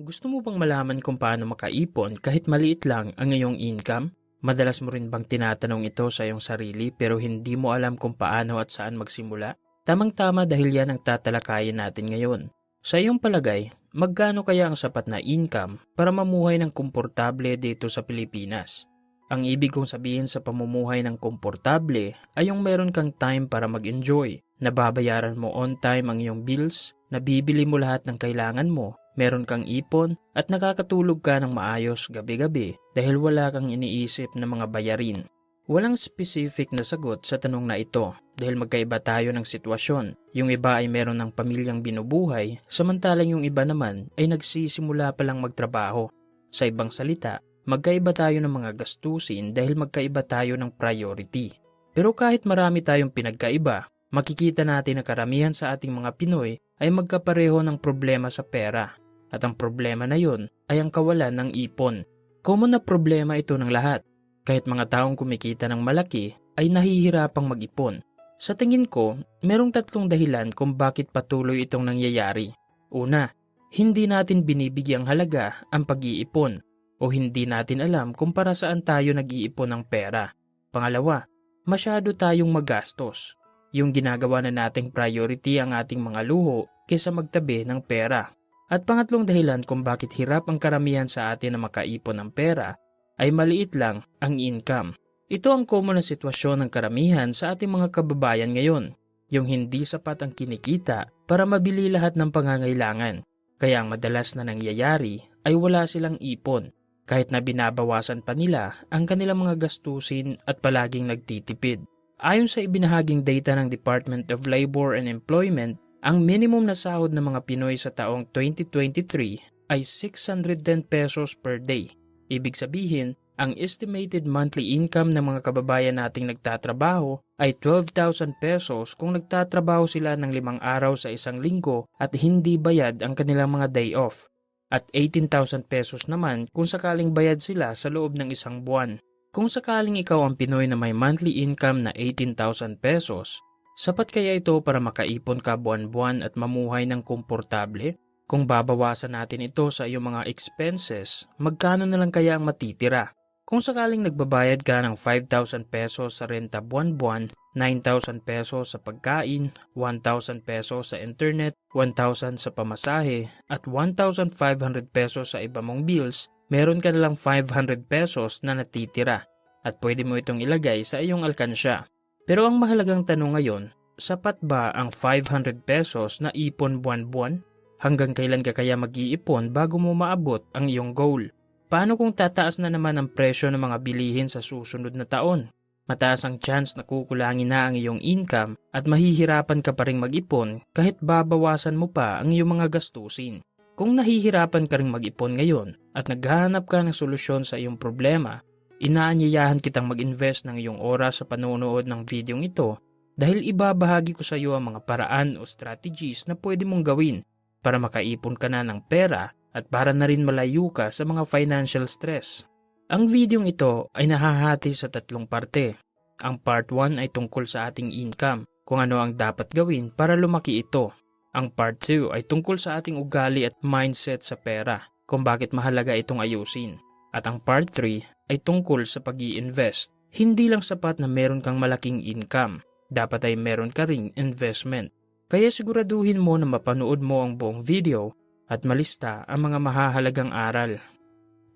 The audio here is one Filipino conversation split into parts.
Gusto mo bang malaman kung paano makaipon kahit maliit lang ang iyong income? Madalas mo rin bang tinatanong ito sa iyong sarili pero hindi mo alam kung paano at saan magsimula? Tamang-tama dahil yan ang tatalakayin natin ngayon. Sa iyong palagay, magkano kaya ang sapat na income para mamuhay ng komportable dito sa Pilipinas? Ang ibig kong sabihin sa pamumuhay ng komportable ay yung meron kang time para mag-enjoy, nababayaran mo on time ang iyong bills, nabibili mo lahat ng kailangan mo, meron kang ipon at nakakatulog ka ng maayos gabi-gabi dahil wala kang iniisip na mga bayarin. Walang specific na sagot sa tanong na ito dahil magkaiba tayo ng sitwasyon. Yung iba ay meron ng pamilyang binubuhay, samantalang yung iba naman ay nagsisimula pa lang magtrabaho. Sa ibang salita, magkaiba tayo ng mga gastusin dahil magkaiba tayo ng priority. Pero kahit marami tayong pinagkaiba, makikita natin na karamihan sa ating mga Pinoy ay magkapareho ng problema sa pera. At ang problema na yon ay ang kawalan ng ipon. Common na problema ito ng lahat. Kahit mga taong kumikita ng malaki ay nahihirapang mag-ipon. Sa tingin ko, merong tatlong dahilan kung bakit patuloy itong nangyayari. Una, hindi natin binibigyang halaga ang pag-iipon o hindi natin alam kung para saan tayo nag-iipon ng pera. Pangalawa, masyado tayong magastos. Yung ginagawa na nating priority ang ating mga luho kaysa magtabi ng pera. At pangatlong dahilan kung bakit hirap ang karamihan sa atin na makaipon ng pera ay maliit lang ang income. Ito ang common na sitwasyon ng karamihan sa ating mga kababayan ngayon, yung hindi sapat ang kinikita para mabili lahat ng pangangailangan. Kaya ang madalas na nangyayari ay wala silang ipon, kahit na binabawasan pa nila ang kanilang mga gastusin at palaging nagtitipid. Ayon sa ibinahaging data ng Department of Labor and Employment, ang minimum na sahod ng mga Pinoy sa taong 2023 ay 610 pesos per day Ibig sabihin, ang estimated monthly income ng mga kababayan nating nagtatrabaho ay 12,000 pesos kung nagtatrabaho sila ng limang araw sa isang linggo at hindi bayad ang kanilang mga day off. At 18,000 pesos naman kung sakaling bayad sila sa loob ng isang buwan. Kung sakaling ikaw ang Pinoy na may monthly income na 18,000 pesos, sapat kaya ito para makaipon ka buwan-buwan at mamuhay ng komportable? Kung babawasan natin ito sa iyong mga expenses, magkano na lang kaya ang matitira? Kung sakaling nagbabayad ka ng 5,000 pesos sa renta buwan-buwan, 9,000 pesos sa pagkain, 1,000 pesos sa internet, 1,000 sa pamasahe, at 1,500 pesos sa iba mong bills, meron ka na lang 500 pesos na natitira at pwede mo itong ilagay sa iyong alkansya. Pero ang mahalagang tanong ngayon, sapat ba ang 500 pesos na ipon buwan-buwan? Hanggang kailan ka kaya mag-iipon bago mo maabot ang iyong goal? Paano kung tataas na naman ang presyo ng mga bilihin sa susunod na taon? Mataas ang chance na kukulangin na ang iyong income at mahihirapan ka pa rin mag-ipon kahit babawasan mo pa ang iyong mga gastusin. Kung nahihirapan ka rin mag-ipon ngayon at naghahanap ka ng solusyon sa iyong problema, inaanyayahan kitang mag-invest ng iyong oras sa panonood ng videong ito dahil ibabahagi ko sa iyo ang mga paraan o strategies na pwede mong gawin para makaipon ka na ng pera at para na rin malayo ka sa mga financial stress. Ang videong ito ay nahahati sa tatlong parte. Ang part 1 ay tungkol sa ating income, kung ano ang dapat gawin para lumaki ito. Ang part 2 ay tungkol sa ating ugali at mindset sa pera, kung bakit mahalaga itong ayusin. At ang part 3 ay tungkol sa pag invest Hindi lang sapat na meron kang malaking income, dapat ay meron ka ring investment. Kaya siguraduhin mo na mapanood mo ang buong video at malista ang mga mahahalagang aral.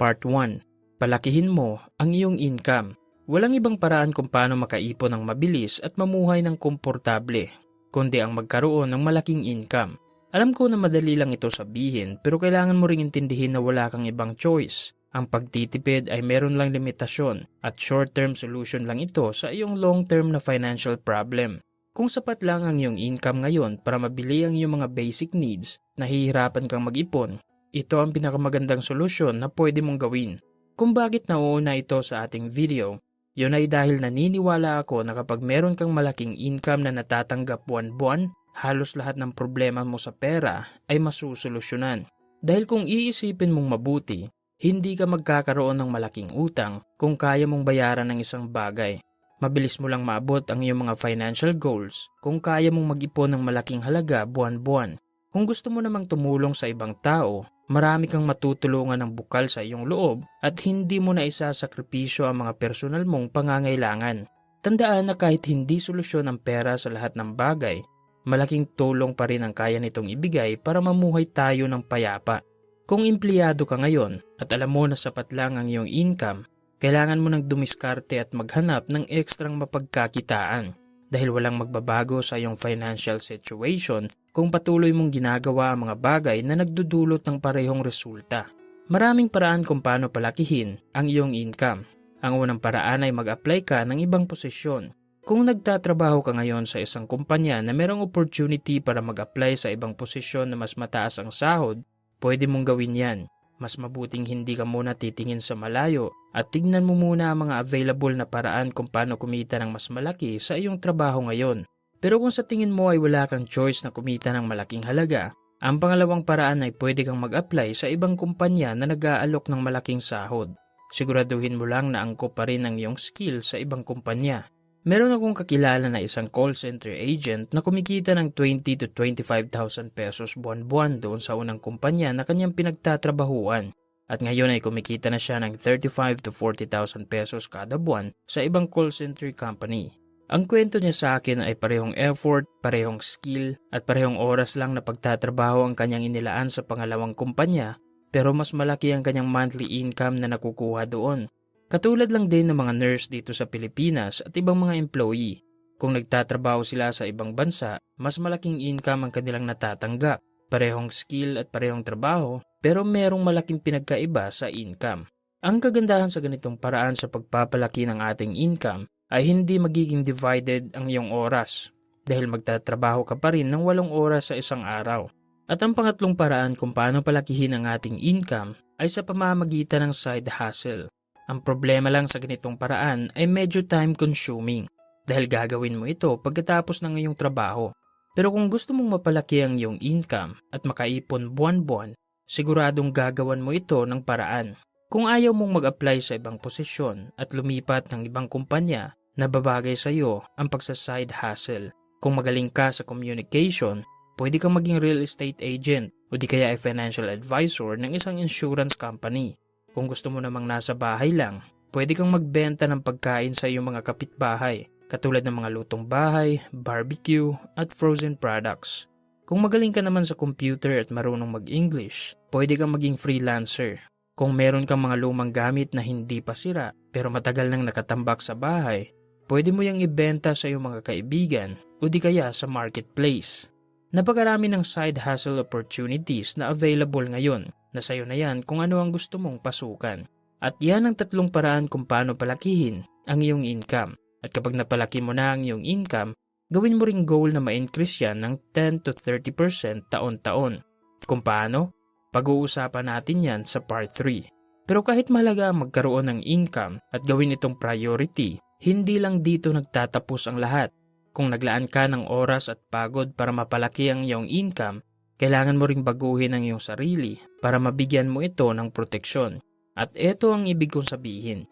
Part 1. Palakihin mo ang iyong income. Walang ibang paraan kung paano makaipon ng mabilis at mamuhay ng komportable, kundi ang magkaroon ng malaking income. Alam ko na madali lang ito sabihin pero kailangan mo ring intindihin na wala kang ibang choice. Ang pagtitipid ay meron lang limitasyon at short-term solution lang ito sa iyong long-term na financial problem. Kung sapat lang ang iyong income ngayon para mabili ang iyong mga basic needs, nahihirapan kang mag-ipon, ito ang pinakamagandang solusyon na pwede mong gawin. Kung bakit nauuna ito sa ating video, yun ay dahil naniniwala ako na kapag meron kang malaking income na natatanggap buwan-buwan, halos lahat ng problema mo sa pera ay masusolusyonan. Dahil kung iisipin mong mabuti, hindi ka magkakaroon ng malaking utang kung kaya mong bayaran ng isang bagay. Mabilis mo lang maabot ang iyong mga financial goals kung kaya mong mag-ipon ng malaking halaga buwan-buwan. Kung gusto mo namang tumulong sa ibang tao, marami kang matutulungan ng bukal sa iyong loob at hindi mo na isasakripisyo ang mga personal mong pangangailangan. Tandaan na kahit hindi solusyon ang pera sa lahat ng bagay, malaking tulong pa rin ang kaya nitong ibigay para mamuhay tayo ng payapa. Kung empleyado ka ngayon at alam mo na sapat lang ang iyong income, kailangan mo nang dumiskarte at maghanap ng ekstrang mapagkakitaan dahil walang magbabago sa iyong financial situation kung patuloy mong ginagawa ang mga bagay na nagdudulot ng parehong resulta. Maraming paraan kung paano palakihin ang iyong income. Ang unang paraan ay mag-apply ka ng ibang posisyon. Kung nagtatrabaho ka ngayon sa isang kumpanya na merong opportunity para mag-apply sa ibang posisyon na mas mataas ang sahod, pwede mong gawin yan. Mas mabuting hindi ka muna titingin sa malayo at tignan mo muna ang mga available na paraan kung paano kumita ng mas malaki sa iyong trabaho ngayon. Pero kung sa tingin mo ay wala kang choice na kumita ng malaking halaga, ang pangalawang paraan ay pwede kang mag-apply sa ibang kumpanya na nag-aalok ng malaking sahod. Siguraduhin mo lang na angkop pa rin ang iyong skill sa ibang kumpanya. Meron akong kakilala na isang call center agent na kumikita ng 20 to 25,000 pesos buwan-buwan doon sa unang kumpanya na kanyang pinagtatrabahuan. At ngayon ay kumikita na siya ng 35 to 40,000 pesos kada buwan sa ibang call center company. Ang kwento niya sa akin ay parehong effort, parehong skill, at parehong oras lang na pagtatrabaho ang kanyang inilaan sa pangalawang kumpanya pero mas malaki ang kanyang monthly income na nakukuha doon. Katulad lang din ng mga nurse dito sa Pilipinas at ibang mga employee. Kung nagtatrabaho sila sa ibang bansa, mas malaking income ang kanilang natatanggap. Parehong skill at parehong trabaho, pero merong malaking pinagkaiba sa income. Ang kagandahan sa ganitong paraan sa pagpapalaki ng ating income ay hindi magiging divided ang iyong oras dahil magtatrabaho ka pa rin ng walong oras sa isang araw. At ang pangatlong paraan kung paano palakihin ang ating income ay sa pamamagitan ng side hustle. Ang problema lang sa ganitong paraan ay medyo time consuming dahil gagawin mo ito pagkatapos ng iyong trabaho. Pero kung gusto mong mapalaki ang iyong income at makaipon buwan-buwan, siguradong gagawan mo ito ng paraan. Kung ayaw mong mag-apply sa ibang posisyon at lumipat ng ibang kumpanya, nababagay sa iyo ang pagsa-side hustle. Kung magaling ka sa communication, pwede kang maging real estate agent o di kaya ay financial advisor ng isang insurance company. Kung gusto mo namang nasa bahay lang, pwede kang magbenta ng pagkain sa iyong mga kapitbahay, katulad ng mga lutong bahay, barbecue, at frozen products. Kung magaling ka naman sa computer at marunong mag-English, pwede kang maging freelancer. Kung meron kang mga lumang gamit na hindi pa sira pero matagal nang nakatambak sa bahay, pwede mo yung ibenta sa iyong mga kaibigan o di kaya sa marketplace. Napakarami ng side hustle opportunities na available ngayon na sayo na yan kung ano ang gusto mong pasukan. At yan ang tatlong paraan kung paano palakihin ang iyong income. At kapag napalaki mo na ang iyong income, gawin mo ring goal na ma-increase yan ng 10 to 30% taon-taon. Kung paano? Pag-uusapan natin yan sa part 3. Pero kahit mahalaga magkaroon ng income at gawin itong priority, hindi lang dito nagtatapos ang lahat. Kung naglaan ka ng oras at pagod para mapalaki ang iyong income, kailangan mo ring baguhin ang iyong sarili para mabigyan mo ito ng proteksyon. At ito ang ibig kong sabihin.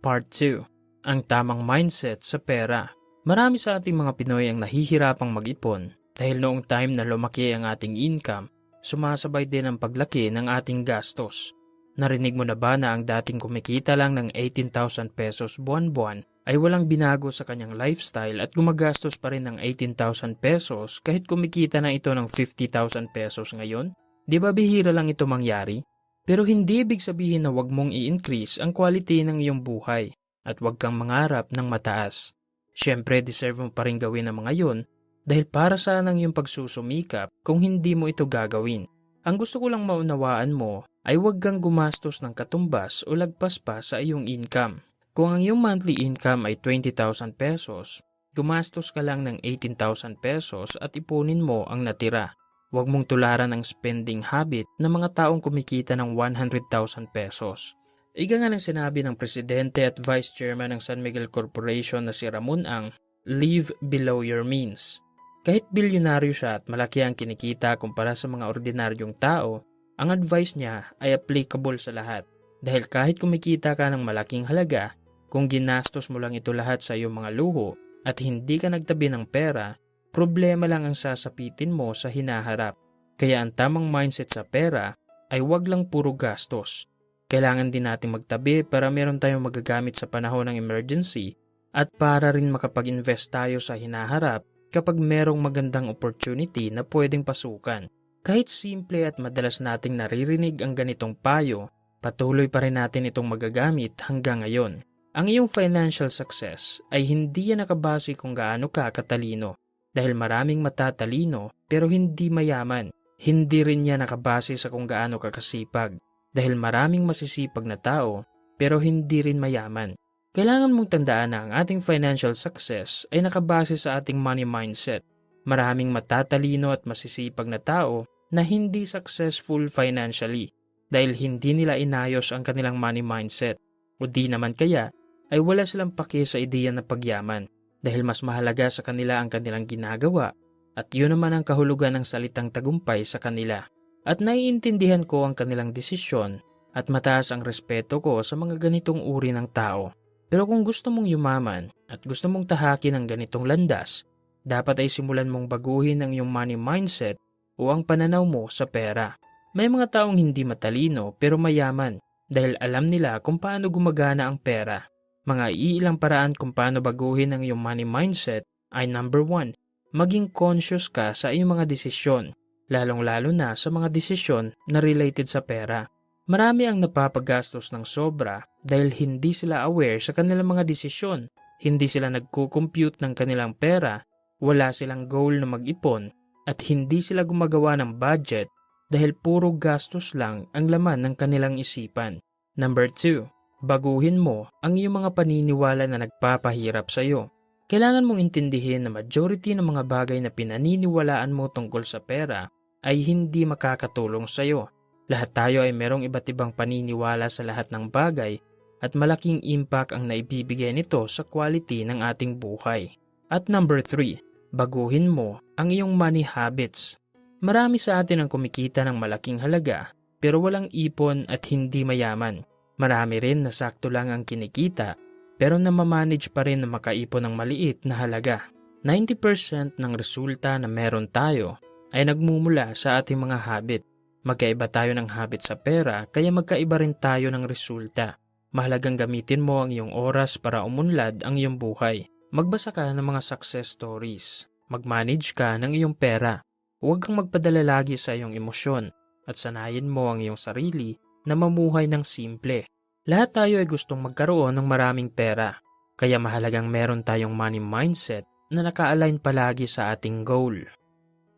Part 2. Ang tamang mindset sa pera. Marami sa ating mga Pinoy ang nahihirapang mag-ipon dahil noong time na lumaki ang ating income, sumasabay din ang paglaki ng ating gastos. Narinig mo na ba na ang dating kumikita lang ng 18,000 pesos buwan-buwan ay walang binago sa kanyang lifestyle at gumagastos pa rin ng 18,000 pesos kahit kumikita na ito ng 50,000 pesos ngayon? Di ba bihira lang ito mangyari? Pero hindi ibig sabihin na wag mong i-increase ang quality ng iyong buhay at wag kang mangarap ng mataas. Siyempre deserve mo pa rin gawin ang mga yon dahil para saan ang iyong pagsusumikap kung hindi mo ito gagawin. Ang gusto ko lang maunawaan mo ay wag kang gumastos ng katumbas o lagpas pa sa iyong income. Kung ang iyong monthly income ay 20,000 pesos, gumastos ka lang ng 18,000 pesos at ipunin mo ang natira. Huwag mong tularan ang spending habit ng mga taong kumikita ng 100,000 pesos. Iga nga ng sinabi ng presidente at vice chairman ng San Miguel Corporation na si Ramon Ang, live below your means. Kahit bilyonaryo siya at malaki ang kinikita kumpara sa mga ordinaryong tao, ang advice niya ay applicable sa lahat. Dahil kahit kumikita ka ng malaking halaga, kung ginastos mo lang ito lahat sa iyong mga luho at hindi ka nagtabi ng pera, problema lang ang sasapitin mo sa hinaharap. Kaya ang tamang mindset sa pera ay wag lang puro gastos. Kailangan din natin magtabi para meron tayong magagamit sa panahon ng emergency at para rin makapag-invest tayo sa hinaharap kapag merong magandang opportunity na pwedeng pasukan. Kahit simple at madalas nating naririnig ang ganitong payo, patuloy pa rin natin itong magagamit hanggang ngayon. Ang iyong financial success ay hindi yan nakabase kung gaano ka katalino dahil maraming matatalino pero hindi mayaman. Hindi rin yan nakabase sa kung gaano ka kasipag dahil maraming masisipag na tao pero hindi rin mayaman. Kailangan mong tandaan na ang ating financial success ay nakabase sa ating money mindset. Maraming matatalino at masisipag na tao na hindi successful financially dahil hindi nila inayos ang kanilang money mindset o di naman kaya ay wala silang pake sa ideya na pagyaman dahil mas mahalaga sa kanila ang kanilang ginagawa at yun naman ang kahulugan ng salitang tagumpay sa kanila. At naiintindihan ko ang kanilang desisyon at mataas ang respeto ko sa mga ganitong uri ng tao. Pero kung gusto mong yumaman at gusto mong tahakin ang ganitong landas, dapat ay simulan mong baguhin ang iyong money mindset o ang pananaw mo sa pera. May mga taong hindi matalino pero mayaman dahil alam nila kung paano gumagana ang pera. Mga iilang paraan kung paano baguhin ang iyong money mindset ay number 1, maging conscious ka sa iyong mga desisyon, lalong-lalo na sa mga desisyon na related sa pera. Marami ang napapagastos ng sobra dahil hindi sila aware sa kanilang mga desisyon, hindi sila nagko-compute ng kanilang pera, wala silang goal na mag-ipon, at hindi sila gumagawa ng budget dahil puro gastos lang ang laman ng kanilang isipan. Number 2. Baguhin mo ang iyong mga paniniwala na nagpapahirap sa iyo. Kailangan mong intindihin na majority ng mga bagay na pinaniniwalaan mo tungkol sa pera ay hindi makakatulong sa iyo. Lahat tayo ay merong iba't ibang paniniwala sa lahat ng bagay at malaking impact ang naibibigay nito sa quality ng ating buhay. At number 3, baguhin mo ang iyong money habits. Marami sa atin ang kumikita ng malaking halaga pero walang ipon at hindi mayaman. Marami rin na sakto lang ang kinikita pero namamanage pa rin na makaipon ng maliit na halaga. 90% ng resulta na meron tayo ay nagmumula sa ating mga habit. Magkaiba tayo ng habit sa pera kaya magkaiba rin tayo ng resulta. Mahalagang gamitin mo ang iyong oras para umunlad ang iyong buhay. Magbasa ka ng mga success stories. Mag-manage ka ng iyong pera. Huwag kang magpadala lagi sa iyong emosyon at sanayin mo ang iyong sarili na mamuhay ng simple. Lahat tayo ay gustong magkaroon ng maraming pera. Kaya mahalagang meron tayong money mindset na naka-align palagi sa ating goal.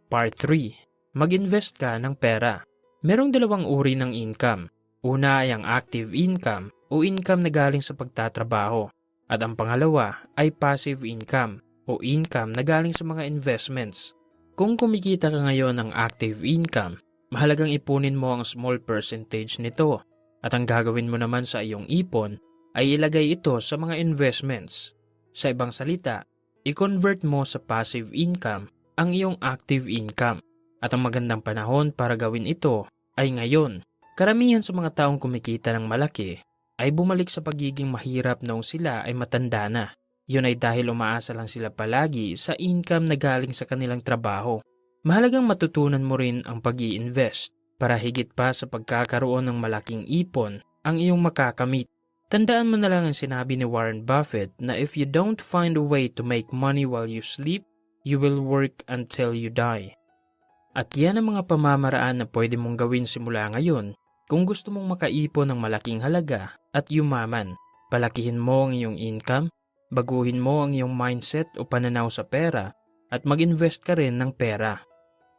Part 3. Mag-invest ka ng pera. Merong dalawang uri ng income. Una ay ang active income o income na galing sa pagtatrabaho. At ang pangalawa ay passive income o income na galing sa mga investments. Kung kumikita ka ngayon ng active income, mahalagang ipunin mo ang small percentage nito. At ang gagawin mo naman sa iyong ipon ay ilagay ito sa mga investments. Sa ibang salita, i-convert mo sa passive income ang iyong active income. At ang magandang panahon para gawin ito ay ngayon. Karamihan sa mga taong kumikita ng malaki ay bumalik sa pagiging mahirap noong sila ay matanda na. Yun ay dahil umaasa lang sila palagi sa income na galing sa kanilang trabaho. Mahalagang matutunan mo rin ang pag invest para higit pa sa pagkakaroon ng malaking ipon ang iyong makakamit. Tandaan mo na lang ang sinabi ni Warren Buffett na if you don't find a way to make money while you sleep, you will work until you die. At yan ang mga pamamaraan na pwede mong gawin simula ngayon kung gusto mong makaipon ng malaking halaga at yumaman. Palakihin mo ang iyong income, baguhin mo ang iyong mindset o pananaw sa pera, at mag-invest ka rin ng pera.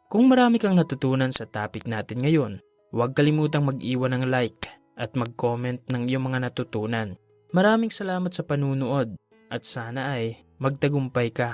Kung marami kang natutunan sa topic natin ngayon, huwag kalimutang mag-iwan ng like at mag-comment ng iyong mga natutunan. Maraming salamat sa panunood at sana ay magtagumpay ka.